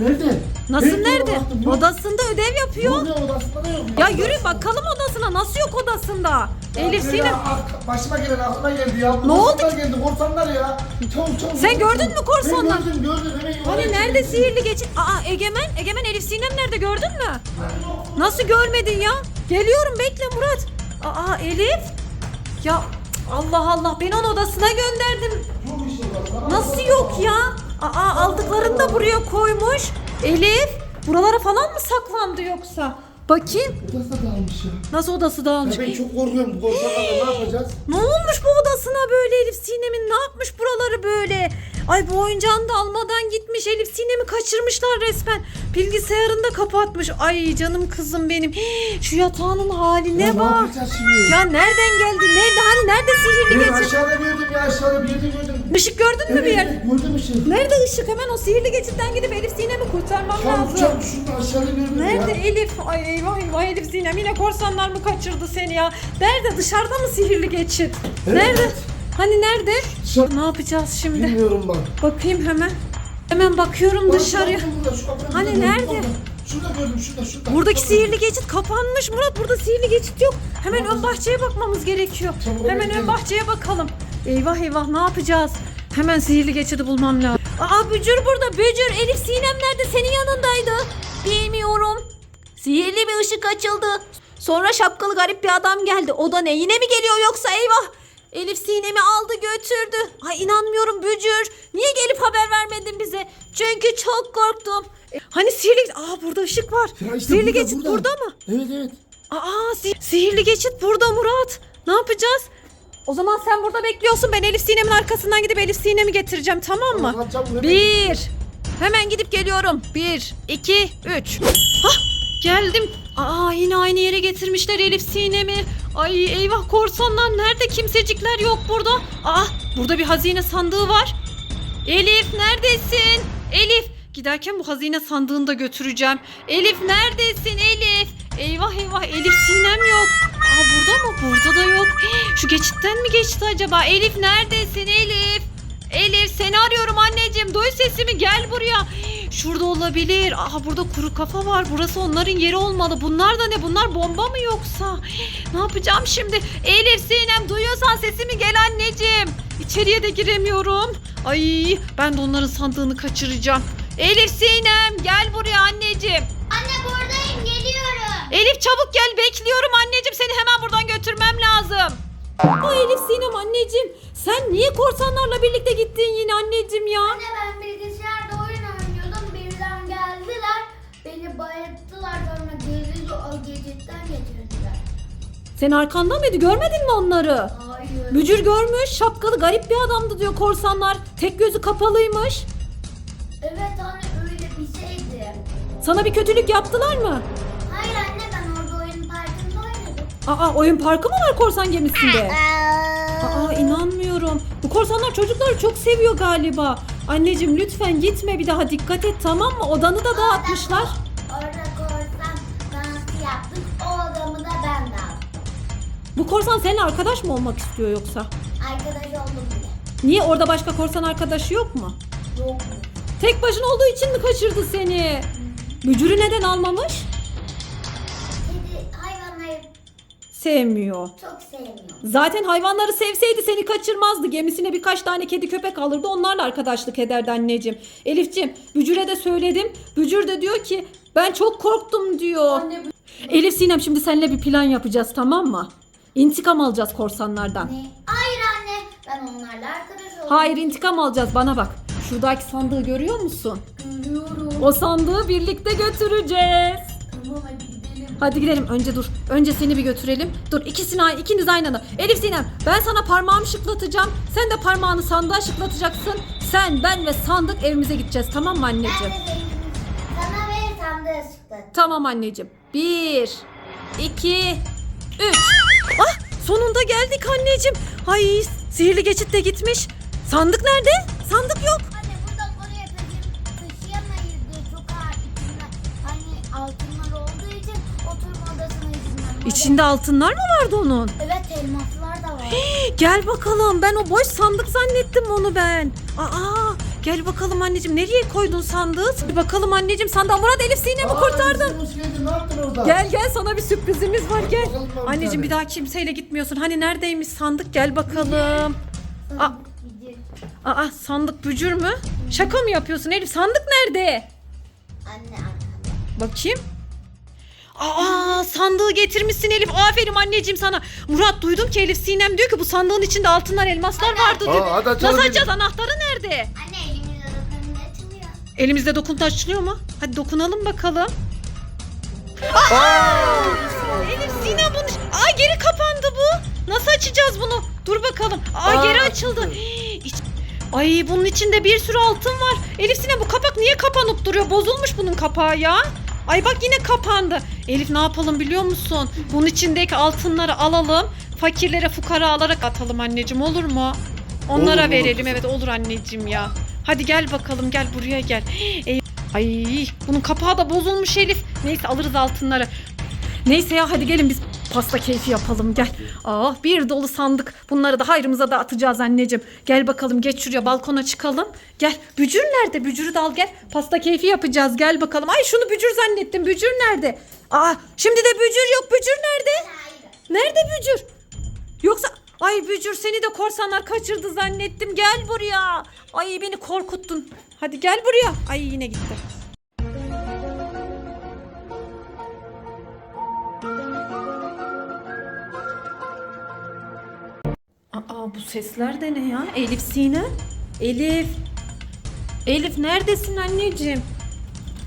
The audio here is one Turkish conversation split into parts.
nerede? Nasıl tarafa nerede? baktım, yok. Odasında ödev yapıyor. Ya odasında da yok. Ya yürü bakalım odasına. Nasıl yok odasında? Elif Ya, Sinem. ak- Başıma gelen aklıma geldi ya. Bu Ne oldu korsanlar geldi korsanlar ya. Çabuk çabuk. Sen gördün mü korsanlar? Ben gördüm gördüm. Hemen yukarı Hani çıktım. nerede sihirli geçit? Aa Egemen, Egemen Elif Sinem nerede gördün mü? Nasıl görmedin ya? Geliyorum bekle Murat. Aa Elif. Ya Allah Allah ben onun odasına gönderdim. Yok işte bak, bana Nasıl yok ya? Aa aldıklarını da buraya koymuş. Elif buralara falan mı saklandı yoksa? Bakayım. Odası da dağılmış ya. Nasıl odası dağılmış? Ya ben çok korkuyorum bu korsanlarla ne yapacağız? Ne olmuş bu odasına böyle Elif Sinem'in? Ne yapmış buraları böyle? Ay bu oyuncağını da almadan gitmiş. Elif Sinem'i kaçırmışlar resmen. Bilgisayarını da kapatmış. Ay canım kızım benim. Hii, Şu yatağının haline Ya ne bak. şimdi? Ya nereden geldi? Nerede? Hani nerede sihirli Ben geçit? aşağıda gördüm ya aşağıda bir yerde gördüm. Işık gördün mü bir evet, gördüm ışığı. Nerede ışık? Hemen o sihirli geçitten gidip Elif Sinem'i kurtarmam Çabuk lazım. çabuk şurada aşağıda gördüm Nerede ya. Elif? Ay eyvah eyvah Elif Sinem yine korsanlar mı kaçırdı seni ya? Nerede? Dışarıda mı sihirli geçit? Evet. Nerede? Hani nerede? Dışarı- Ne yapacağız şimdi? Bilmiyorum bak. Bakayım hemen. Hemen bakıyorum Bak, dışarıya. burada, şu Hani gördüm, nerede? orada. Şurada gördüm şurada şurada. Buradaki Bak, sihirli geçit kapanmış Murat. Burada sihirli geçit yok. Hemen ön bahçeye bakmamız gerekiyor. Çabuk eve Hemen ön bahçeye bakalım. Eyvah eyvah ne yapacağız? Hemen sihirli geçidi bulmam lazım. Aa Bücür burada. Bücür Elif Sinem nerede? Senin yanındaydı. Bilmiyorum. Sihirli bir ışık açıldı. Sonra şapkalı garip bir adam geldi. O da ne? Yine mi geliyor yoksa eyvah? Elif Sinem'i aldı götürdü. Ay inanmıyorum Bücür. Niye gelip haber vermedin bize? Çünkü çok korktum. E, Hani sihirli... Aa burada ışık var. Ya işte sihirli burada, geçit burada. burada mı? Evet evet. Aa si- sihirli geçit burada Murat. Ne yapacağız? O zaman sen burada bekliyorsun. Ben Elif Sinem'in arkasından gidip Elif Sinem'i getireceğim tamam mı? Tamam, hemen. Bir. Hemen gidip geliyorum. Bir, iki, üç. Hah geldim. Aa yine aynı yere getirmişler Elif Sinem'i. Ay eyvah korsanlar nerede? Kimsecikler yok burada. Aa burada bir hazine sandığı var. Elif neredesin? Elif giderken bu hazine sandığını da götüreceğim. Elif neredesin Elif? Eyvah eyvah Elif Sinem yok. Aa burada mı? Burada da yok. Şu geçitten mi geçti acaba? Elif neredesin Elif? Elif seni arıyorum anneciğim. Duy sesimi gel buraya. Şurada olabilir. Aha burada kuru kafa var. Burası onların yeri olmalı. Bunlar da ne? Bunlar bomba mı yoksa? Ne yapacağım şimdi? Elif Sinem duyuyorsan sesimi gel anneciğim. İçeriye de giremiyorum. Ay ben de onların sandığını kaçıracağım. Elif Sinem gel buraya anneciğim. Anne buradayım geliyorum. Elif çabuk gel bekliyorum anneciğim seni hemen buradan götürmem lazım. Ay Elif Sinem anneciğim sen niye korsanlarla birlikte gittin yine anneciğim ya? Anne ben bilgisayarda oyun oynuyordum. Birden geldiler. Beni bayılttılar sonra geri o gecikten getirdiler. Sen arkanda mıydı görmedin mi onları? Hayır. Bücür görmüş şapkalı garip bir adamdı diyor korsanlar. Tek gözü kapalıymış. Evet anne öyle bir şeydi. Sana bir kötülük yaptılar mı? Aa oyun parkı mı var korsan gemisinde? Aa inanmıyorum. Bu korsanlar çocukları çok seviyor galiba. Anneciğim lütfen gitme bir daha dikkat et tamam mı? Odanı da dağıtmışlar. Orada korsan dansı yaptık. O adamı da ben de aldım. Bu korsan seninle arkadaş mı olmak istiyor yoksa? Arkadaş oldum bile. Niye orada başka korsan arkadaşı yok mu? Yok mu? Tek başına olduğu için mi kaçırdı seni? Bücürü neden almamış? Sevmiyor. çok sevmiyorum. Zaten hayvanları sevseydi seni kaçırmazdı. Gemisine birkaç tane kedi köpek alırdı. Onlarla arkadaşlık ederdi anneciğim. Elifciğim, Bücür'e de söyledim. Bücür de diyor ki ben çok korktum diyor. Elif Sinem şimdi seninle bir plan yapacağız tamam mı? İntikam alacağız korsanlardan. Ne? Hayır anne ben onlarla arkadaş oldum. Hayır intikam alacağız bana bak. Şuradaki sandığı görüyor musun? Görüyorum. O sandığı birlikte götüreceğiz. Tamam hadi. Hadi gidelim önce dur. Önce seni bir götürelim. Dur ikisini ay- ikiniz aynı anda. Elif Sinem ben sana parmağımı şıklatacağım. Sen de parmağını sandığa şıklatacaksın. Sen ben ve sandık evimize gideceğiz tamam mı Ben anneciğim? de senin sana verirsem de ıslıklatırım. Tamam anneciğim. Bir, iki, üç. Ah sonunda geldik anneciğim. Ay sihirli geçit de gitmiş. Sandık nerede? Sandık yok. İçinde altınlar mı vardı onun? Evet elmaslar da var. Gel bakalım. Ben o boş sandık zannettim onu ben. Aa, Gel bakalım anneciğim nereye koydun sandığı? Bir bakalım anneciğim sandığa. Murat Elif Sinem'i kurtardın. Aa, Elif ne yaptın orada? Gel gel sana bir sürprizimiz var gel. bakalım var bir Anneciğim bir daha kimseyle gitmiyorsun. Hani neredeymiş sandık gel bakalım. Aa, Gidiyor. aa sandık bücür mü? Şaka mı yapıyorsun Elif? Sandık nerede? Anne arkada. Bakayım. Aa sandığı getirmişsin Elif. Aferin anneciğim sana. Murat duydum ki Elif Sinem diyor ki bu sandığın içinde altınlar elmaslar vardı diyor. Aa, hadi açalım Nasıl Elif. açacağız? Anahtarı nerede? Anne elimizde dokun getiriyor. Elimizde dokunta açılıyor mu? Hadi dokunalım bakalım. Elif Sinem bunu... Aa geri kapandı bu. Nasıl açacağız bunu? Dur bakalım. Aa, Aa, geri açıldı. açıldı. Hii, iç- Ay bunun içinde bir sürü altın var. Elif Sinem bu kapak niye kapanıp duruyor? Bozulmuş bunun kapağı ya. Ay bak yine kapandı. Elif ne yapalım biliyor musun? Bunun içindeki altınları alalım. Fakirlere fukaralara atalım anneciğim olur mu? Onlara Olur, olur verelim kızım. evet olur anneciğim ya. Hadi gel bakalım gel buraya gel. Ey- Ay bunun kapağı da bozulmuş Elif. Neyse alırız altınları. Neyse ya hadi gelin biz pasta keyfi yapalım gel. Ah bir dolu sandık. Bunları da hayrımıza dağıtacağız anneciğim. Gel bakalım geç şuraya balkona çıkalım. Gel bücür nerede? Bücürü de al gel. Pasta keyfi yapacağız gel bakalım. Ay şunu bücür zannettim. Bücür nerede? Aa şimdi de bücür yok. Bücür nerede? Nerede bücür? Yoksa ay bücür seni de korsanlar kaçırdı zannettim. Gel buraya. Ay beni korkuttun. Hadi gel buraya. Ay yine gitti. Sesler de ne ya? Elif Sine? Elif. Elif neredesin anneciğim?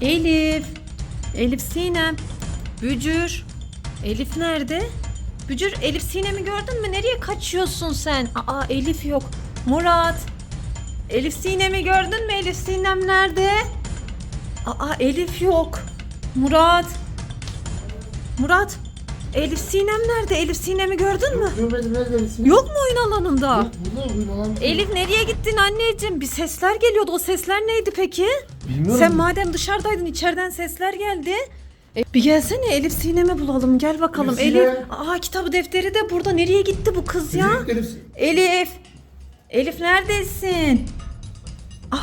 Elif. Elif Sinem. Bücür. Elif nerede? Bücür Elif Sinem'i gördün mü? Nereye kaçıyorsun sen? Aa Elif yok. Murat. Elif Sinem'i gördün mü? Elif Sinem nerede? Aa Elif yok. Murat. Murat. Elif Sinem nerede? Elif Sinem'i gördün mü? Görmedim nerede misin? Yok mu oyun alanında? Yok burada oyun alan. Elif nereye gittin anneciğim? Bir sesler geliyordu. O sesler neydi peki? Bilmiyorum. Sen madem dışarıdaydın içeriden sesler geldi. E, bir gelsene Elif Sinem'i bulalım. Gel bakalım. Elif Elif. Sinem. Aa kitabı defteri de burada. Nereye gitti bu kız ya? Elif, Elif. Elif. Elif neredesin? Aa.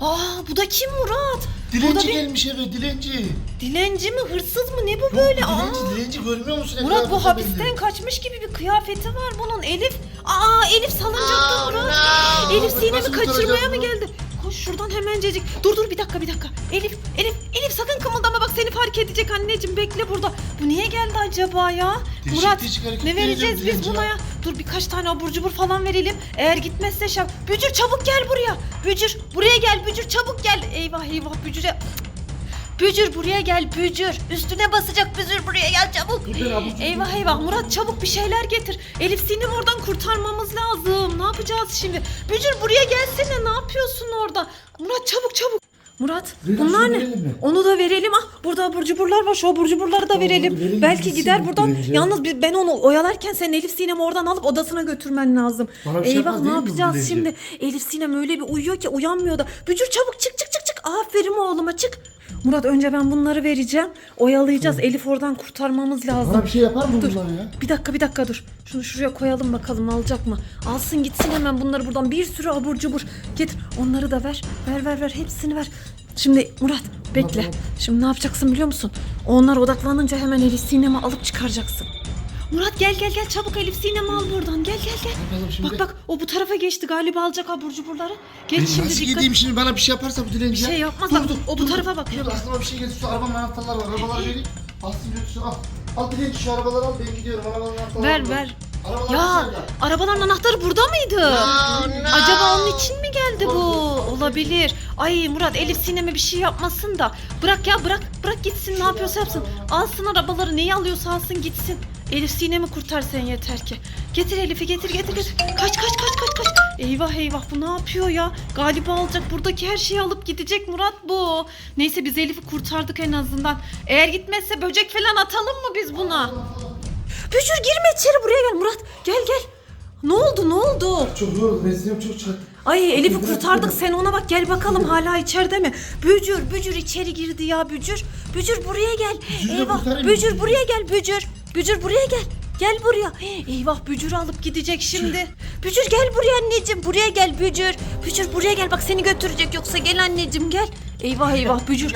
Aa bu da kim Murat? Dilenci bir gelmiş eve dilenci. dilenci mi hırsız mı ne bu Yok, böyle? Dilenci Aa. dilenci görmüyor musun? Murat bu Etrafında hapisten belli. kaçmış gibi bir kıyafeti var bunun. Elif. Aa Elif salıncakta Murat. Elif Nasıl Sinem'i kurtaracağız kaçırmaya mı bunu? geldi? Koş şuradan hemencecik. Dur dur bir dakika bir dakika. Elif, Elif, Elif sakın kımıldama bak seni fark edecek anneciğim. Bekle burada. Bu niye geldi acaba ya? Değişik Murat değişik ne vereceğiz ediyor biz dilenci buna ya. ya? Dur birkaç tane abur cubur falan verelim. Eğer gitmezse şap. Bücür çabuk gel buraya. Bücür buraya gel. Bücür çabuk gel. Eyvah eyvah Bücür'e. Bücür buraya gel Bücür. Üstüne basacak Bücür buraya gel çabuk. Eyvah eyvah Murat çabuk bir şeyler getir. Elif Sinem oradan kurtarmamız lazım. Ne yapacağız şimdi? Bücür buraya gelsene ne yapıyorsun orada? Murat çabuk çabuk. Murat Verelim, bunlar ne? mi? Onu da verelim. Ah burada abur cuburlar var. Şu abur cuburları da verelim. verelim, Belki gider buradan. bence. Yalnız ben onu oyalarken sen Elif Sinem'i oradan alıp odasına götürmen lazım. Bana şey Eyvah yapmaz ne yapacağız şimdi? Elif Sinem öyle bir uyuyor ki uyanmıyor da. Bücür çabuk çık çık çık çık. Aferin oğluma çık. Murat önce ben bunları vereceğim. Oyalayacağız. Elif oradan kurtarmamız lazım. Bana bir şey yapar mı Dur. bunlar ya? Bir dakika bir dakika dur. Şunu şuraya koyalım bakalım alacak mı? Alsın gitsin hemen bunları buradan bir sürü abur cubur. Getir onları da ver. Ver ver ver hepsini ver. Şimdi Murat bekle. Şimdi ne yapacaksın biliyor musun? Onlar odaklanınca hemen Elif Sinem'i alıp çıkaracaksın. Murat gel gel gel çabuk Elif Sinem'i al buradan. Gel gel gel. Şimdi. Bak bak o bu tarafa geçti galiba alacak abur cuburları. Geç Ben şimdi nasıl dikkat. gideyim şimdi bana bir şey yaparsa bu dilenci Bir şey yapmaz Dur, bak, dur, o bu tarafa bakıyor. Dur aklıma bir şey geldi şu arabanın anahtarları var arabaları vereyim. Alsın götürsün al. Al dilenci şu arabaları al ben gidiyorum arabanın anahtarları Ver var. ver. Arabalar Ya içeride. arabaların anahtarı burada mıydı? Acaba onun için mi geldi bu? Olabilir. Ay Murat Elif Sinem'e bir şey yapmasın da. Bırak ya bırak. Bırak gitsin ne yapıyorsa yapsın. Alsın arabaları neyi alıyorsa alsın gitsin. Elif Sinem'i kurtar sen yeter ki. Getir Elif'i getir getir getir. Kaç kaç kaç kaç kaç. Eyvah eyvah bu ne yapıyor ya? Galiba alacak buradaki her şeyi alıp gidecek Murat bu. Neyse biz Elif'i kurtardık en azından. Eğer gitmezse böcek falan atalım mı biz buna? Bücür girme içeri buraya gel Murat. Gel gel. Ne oldu ne oldu? Çok yoruldum ben size çok çok. Ay Elif'i kurtardık sen ona bak gel bakalım hala içeride mi? Bücür Bücür içeri girdi ya Bücür. Bücür buraya gel. Bücür'ü Eyvah? Bücür buraya gel Bücür. Bücür buraya gel. Gel buraya. Eyvah Bücür'ü alıp gidecek şimdi. Bücür gel buraya anneciğim. Buraya gel Bücür. Bücür buraya gel bak seni götürecek yoksa gel anneciğim gel. Eyvah eyvah Bücür.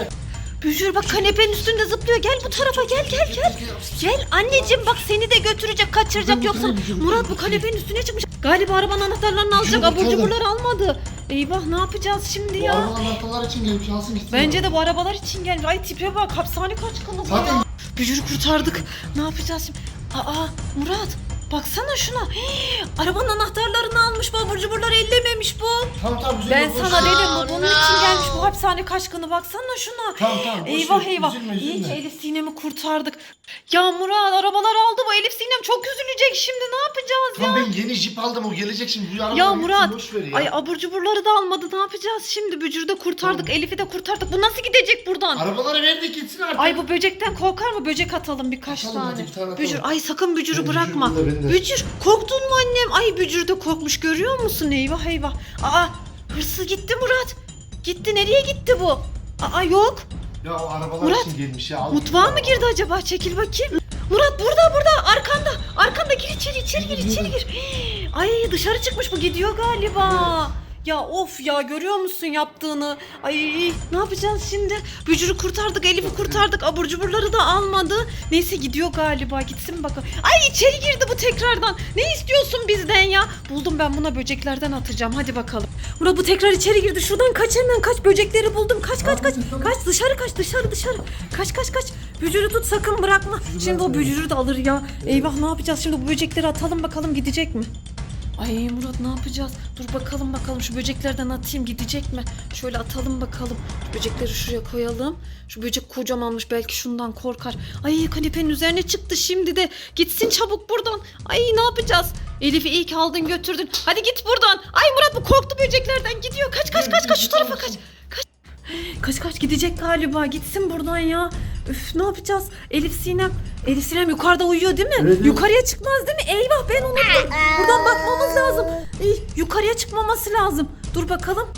Bücür bak kanepenin üstünde zıplıyor. Gel bu tarafa gel gel gel. Gel anneciğim bak seni de götürecek kaçıracak yoksa Murat bu kanepenin üstüne çıkmış. Galiba arabanın anahtarlarını alacak. Abur cuburları almadı. Eyvah ne yapacağız şimdi Bu ya? arabalar anahtarlar için gelmiş alsın. Bence de bu arabalar için gelmiş. Ay tipe bak hapishane kaç kanı bu Zaten- ya. Bücürü kurtardık. Ne yapacağız şimdi? Aa Murat baksana şuna. Hii, arabanın anahtarlarını almış bu abur cuburları ellememiş bu. Tamam tamam üzülme. Ben sana dedim bu bunun için gelmiş bu hapishane kaçkını baksana şuna. Tamam, tamam, boş Eyvah ver, eyvah. üzülme, İyi ki. Elif Sinem'i kurtardık. Ya Murat arabalar aldı bu Elif Sinem çok üzülecek şimdi ne yapacağız ya? Tamam ben yeni jip aldım o gelecek şimdi. Bu Ya Murat, boş ver ya. ay abur cuburları da almadı. Ne yapacağız şimdi? Bücür'ü de kurtardık, Elif'i de kurtardık. Bu nasıl gidecek buradan? Arabaları verdik gitsin artık. Ay bu böcekten korkar mı? Böcek atalım birkaç Atalım tane. hadi bir tane atalım. Bücür, ay sakın Bücür'ü Ben bırakma. Bücür, korktun mu annem? Ay Bücür de korkmuş görüyor musun? Eyvah eyvah. Aa, hırsız gitti Murat. Gitti, nereye gitti bu? Aa yok. Ya o arabalar Murat, için gelmiş ya. al Mutfağa mı girdi acaba? Çekil bakayım. Murat burada burada arkanda. Arkanda gir içeri içeri gir içeri gir. Ay dışarı çıkmış bu gidiyor galiba. Ya of ya görüyor musun yaptığını? Ay ne yapacağız şimdi? Bücürü kurtardık, Elif'i kurtardık. Abur cuburları da almadı. Neyse gidiyor galiba. Gitsin bakalım. Ay içeri girdi bu tekrardan. Ne istiyorsun bizden ya? Buldum ben buna böceklerden atacağım. Hadi bakalım. Murat bu tekrar içeri girdi. Şuradan kaç hemen kaç. Böcekleri buldum. Kaç kaç kaç. Kaç dışarı kaç dışarı dışarı. Kaç kaç kaç. Bücürü tut sakın bırakma. Şimdi o bücürü de alır ya. Eyvah ne yapacağız şimdi bu böcekleri atalım bakalım gidecek mi? Ay Murat ne yapacağız? Dur bakalım bakalım şu böceklerden atayım gidecek mi? Şöyle atalım bakalım. Şu böcekleri şuraya koyalım. Şu böcek kocamanmış belki şundan korkar. Ay kanepenin üzerine çıktı şimdi de. Gitsin çabuk buradan. Ay ne yapacağız? Elif'i ki aldın götürdün. Hadi git buradan. Ay Murat bu korktu böceklerden gidiyor. Kaç kaç kaç kaç şu tarafa kaç. Kaç. Kaç gidecek galiba. Gitsin buradan ya. Üf ne yapacağız? Elif Sinem. Elif Sinem yukarıda uyuyor değil mi? Evet. Yukarıya çıkmaz değil mi? Eyvah ben unuttum. Buradan bakmamız lazım. Ey, yukarıya çıkmaması lazım. Dur bakalım.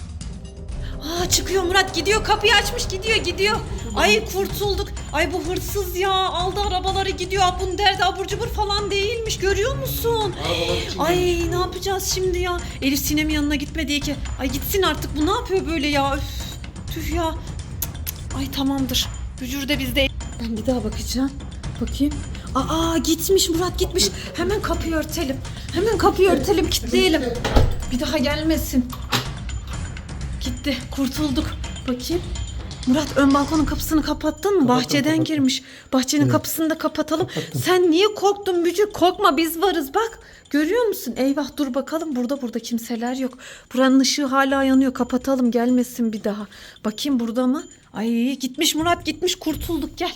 Aa çıkıyor Murat gidiyor kapıyı açmış gidiyor gidiyor. Ay kurtulduk. Ay bu hırsız ya aldı arabaları gidiyor. Bunun derdi abur cubur falan değilmiş görüyor musun? Ay ne yapacağız şimdi ya? Elif Sinem'in yanına gitme diye ki. Ay gitsin artık bu ne yapıyor böyle ya? Üf, tüh ya. Ay tamamdır. Bücür de bizde. Ben bir daha bakacağım. Bakayım. Aa gitmiş Murat gitmiş. Hemen kapıyı örtelim. Hemen kapıyı örtelim kilitleyelim. Bir daha gelmesin. Gitti. Kurtulduk. Bakayım. Murat ön balkonun kapısını kapattın mı? Bahçeden kapattım. girmiş. Bahçenin kapısını da kapatalım. Sen niye korktun Bücür? Korkma biz varız bak. Görüyor musun? Eyvah dur bakalım. Burada burada kimseler yok. Buranın ışığı hala yanıyor. Kapatalım gelmesin bir daha. Bakayım burada mı? Ay gitmiş Murat gitmiş kurtulduk gel.